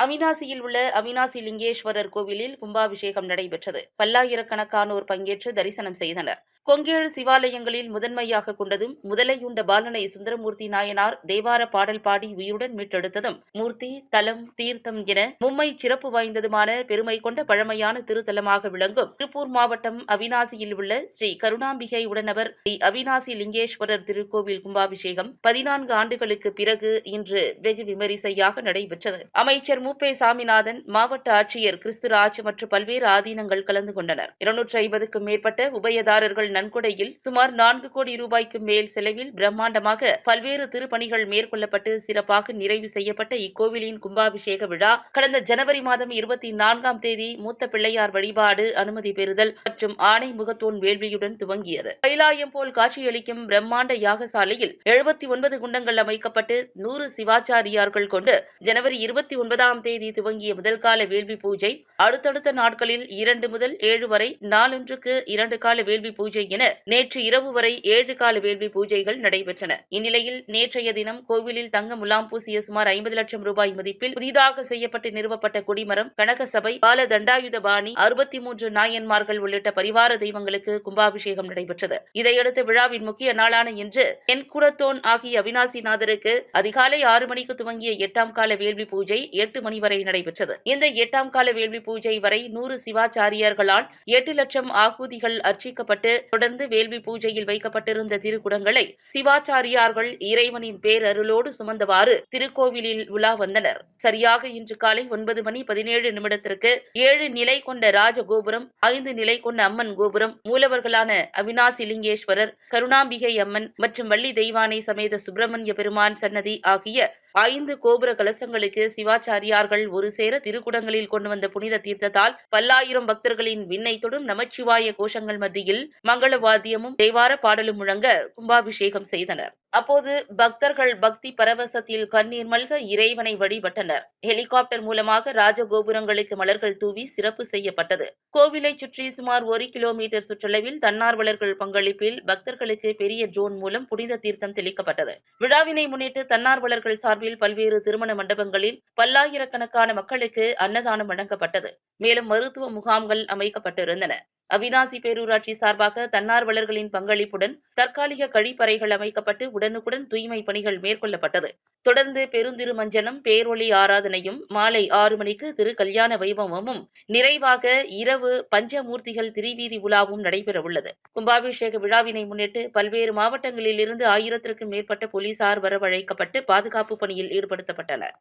அவினாசியில் உள்ள அவினாசி லிங்கேஸ்வரர் கோவிலில் கும்பாபிஷேகம் நடைபெற்றது. பல்லாயிரக்கணக்கானோர் பங்கேற்று தரிசனம் செய்தனர். கொங்கேழு சிவாலயங்களில் முதன்மையாக கொண்டதும் முதலையுண்ட பாலனை சுந்தரமூர்த்தி நாயனார் தேவார பாடல் பாடி உயிருடன் மீட்டெடுத்ததும் மூர்த்தி தலம் தீர்த்தம் என மும்மை சிறப்பு வாய்ந்ததுமான பெருமை கொண்ட பழமையான திருத்தலமாக விளங்கும். திருப்பூர் மாவட்டம் அவினாசியில் உள்ள ஸ்ரீ கருணாம்பிகை உடனவர் ஸ்ரீ அவினாசி லிங்கேஸ்வரர் திருக்கோவில் கும்பாபிஷேகம் பதினான்கு ஆண்டுகளுக்கு பிறகு இன்று வெகு விமரிசையாக நடைபெற்றது. அமைச்சர் மூப்பே சாமிநாதன் மாவட்ட ஆட்சியர் கிறிஸ்துராஜ் மற்றும் பல்வேறு ஆதீனங்கள் கலந்து கொண்டனர். இருநூற்றி ஐம்பதுக்கும் மேற்பட்ட உபயதாரர்கள் நன்கொடையில் சுமார் நான்கு கோடி ரூபாய்க்கு மேல் செலவில் பிரம்மாண்டமாக பல்வேறு திருப்பணிகள் மேற்கொள்ளப்பட்டு சிறப்பாக நிறைவு செய்யப்பட்ட இக்கோவிலின் கும்பாபிஷேக விழா கடந்த ஜனவரி மாதம் இருபத்தி நான்காம் தேதி மூத்த பிள்ளையார் வழிபாடு அனுமதி பெறுதல் மற்றும் ஆணை முகத்தோன் வேள்வியுடன் துவங்கியது. கைலாயம் போல் காட்சியளிக்கும் பிரம்மாண்ட யாகசாலையில் எழுபத்தி ஒன்பது குண்டங்கள் அமைக்கப்பட்டு நூறு சிவாச்சாரியார்கள் கொண்டு ஜனவரி இருபத்தி ஒன்பதாம் தேதி துவங்கிய முதல் கால வேள்வி பூஜை அடுத்தடுத்த நாட்களில் இரண்டு முதல் ஏழு வரை நாளொன்றுக்கு இரண்டு கால வேள்வி பூஜை பூஜை என நேற்று இரவு வரை ஏழு கால வேள்வி பூஜைகள் நடைபெற்றன. இந்நிலையில் நேற்றைய தினம் கோவிலில் தங்க முலாம் பூசிய சுமார் ஐம்பது லட்சம் ரூபாய் மதிப்பில் புதிதாக செய்யப்பட்டு நிறுவப்பட்ட கொடிமரம் கனக சபை பால தண்டாயுத பாணி அறுபத்தி மூன்று நாயன்மார்கள் உள்ளிட்ட பரிவார தெய்வங்களுக்கு கும்பாபிஷேகம் நடைபெற்றது. இதையடுத்து விழாவின் முக்கிய நாளான இன்று தென்குடத்தோன் ஆகிய அவினாசிநாதருக்கு அதிகாலை ஆறு மணிக்கு துவங்கிய எட்டாம் கால வேள்வி பூஜை எட்டு மணி வரை நடைபெற்றது. இந்த எட்டாம் கால வேள்வி பூஜை வரை நூறு சிவாச்சாரியர்களால் எட்டு லட்சம் ஆகுதிகள் அர்ச்சிக்கப்பட்டு தொடர்ந்து வேள்வி பூஜையில் வைக்கப்பட்டிருந்த திருக்குடங்களை சிவாச்சாரியார்கள் இறைவனின் பேரருளோடு சுமந்தவாறு திருக்கோவிலில் உலா வந்தனர். சரியாக இன்று காலை ஒன்பது மணி பதினேழு நிமிடத்திற்கு ஏழு நிலை கொண்ட ராஜகோபுரம் ஐந்து நிலை கொண்ட அம்மன் கோபுரம் மூலவர்களான அவினாசி லிங்கேஸ்வரர் கருணாம்பிகை அம்மன் மற்றும் வள்ளி தெய்வானை சமேத சுப்பிரமணிய பெருமான் சன்னதி ஆகிய ஐந்து கோபுர கலசங்களுக்கு சிவாச்சாரியார்கள் ஒரு சேர திருக்குடங்களில் கொண்டு வந்த புனித தீர்த்தத்தால் பல்லாயிரம் பக்தர்களின் விண்ணை தொடும் நமச்சிவாய கோஷங்கள் மத்தியில் மங்கள வாத்தியமும் தேவார பாடலும் முழங்க கும்பாபிஷேகம் செய்தனர். அப்போது பக்தர்கள் பக்தி பரவசத்தில் கண்ணீர் மல்க இறைவனை வழிபட்டனர். ஹெலிகாப்டர் மூலமாக ராஜகோபுரங்களுக்கு மலர்கள் தூவி சிறப்பு செய்யப்பட்டது. கோவிலை சுற்றி சுமார் ஒரு கிலோமீட்டர் சுற்றளவில் தன்னார்வலர்கள் பங்களிப்பில் பக்தர்களுக்கு பெரிய ட்ரோன் மூலம் புனித தீர்த்தம் தெளிக்கப்பட்டது. விழாவினை முன்னிட்டு தன்னார்வலர்கள் சார்பில் பல்வேறு திருமண மண்டபங்களில் பல்லாயிரக்கணக்கான மக்களுக்கு அன்னதானம் வழங்கப்பட்டது. மேலும் மருத்துவ முகாம்கள் அமைக்கப்பட்டிருந்தன. அவினாசி பேரூராட்சி சார்பாக தன்னார்வலர்களின் பங்களிப்புடன் தற்காலிக கழிப்பறைகள் அமைக்கப்பட்டு உடனுக்குடன் தூய்மை பணிகள் மேற்கொள்ளப்பட்டது. தொடர்ந்து பெருந்திருமஞ்சனம் பேரொளி ஆராதனையும் மாலை ஆறு மணிக்கு திரு கல்யாண வைபவமும் நிறைவாக இரவு பஞ்சமூர்த்திகள் திரிவீதி உலாவும் நடைபெறவுள்ளது. கும்பாபிஷேக விழாவினை முன்னிட்டு பல்வேறு மாவட்டங்களில் இருந்து ஆயிரத்திற்கும் மேற்பட்ட போலீசார் வரவழைக்கப்பட்டு பாதுகாப்பு பணியில் ஈடுபடுத்தப்பட்டனர்.